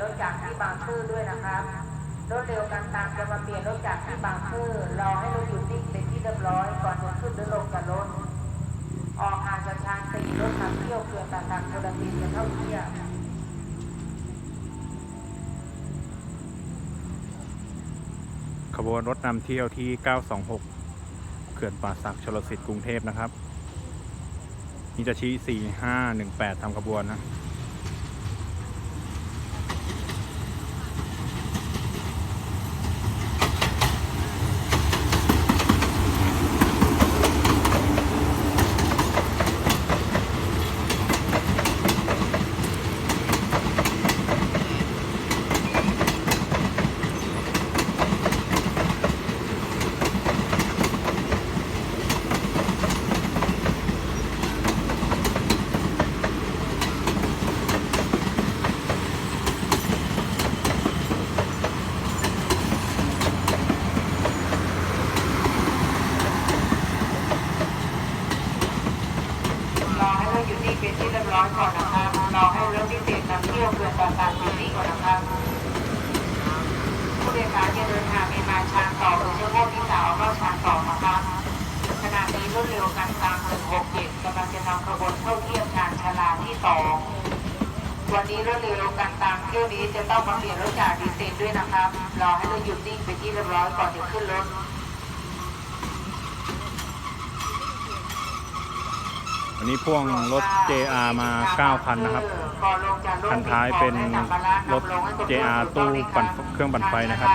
รถจากที่บางซื่อด้วยนะครับรถเร็วกันตามจะมาเปลี่ยนรถจากที่บางซื่อรอให้รถหยุดนิ่งเป็นที่เรียบร้อยก่อนจะขึ้นหรือลงจากรถออกห่างจากทางสี่รถนำเที่ยวเขื่อต่างๆโซดาบินจะเข้าเที่ยวขบวนรถนำเที่ยวที่ 926 เขื่อนป่าสักชลสิทธิ์กรุงเทพนะครับ นี่จะชี้ 4518ทำขบวนนะ รอให้รถหยุดนิ่เป็นที่เรียบร้อยก่อนนะครับรอให้รถพิเศษนำเที่ยวเขื่อนต่างๆหยุดนิ่ก่อนนะครับผู้โดยสารจะเดินทางในมาชานต่อโดยเฉพาะที่สาวเข้าชานต่อนะครับขณะนี้รถเร็วกันตาม167กเจ็ดกำลังจะนำขบวนเข้าเทียบชานชาลาที่สองวันนี้รถเร็วกันตามเที่ยวนี้จะต้องมาเปลี่ยนรถจากดีเซลด้วยนะครับรอให้รถหยุดนิ่งเป็นที่เรียบร้อยก่อนจะขึ้นรถ วันนี้พ่วงรถ JR มา 9 คันนะครับ คันท้ายเป็นรถ JR ตู้ปั่นเครื่องปั่นไฟนะครับ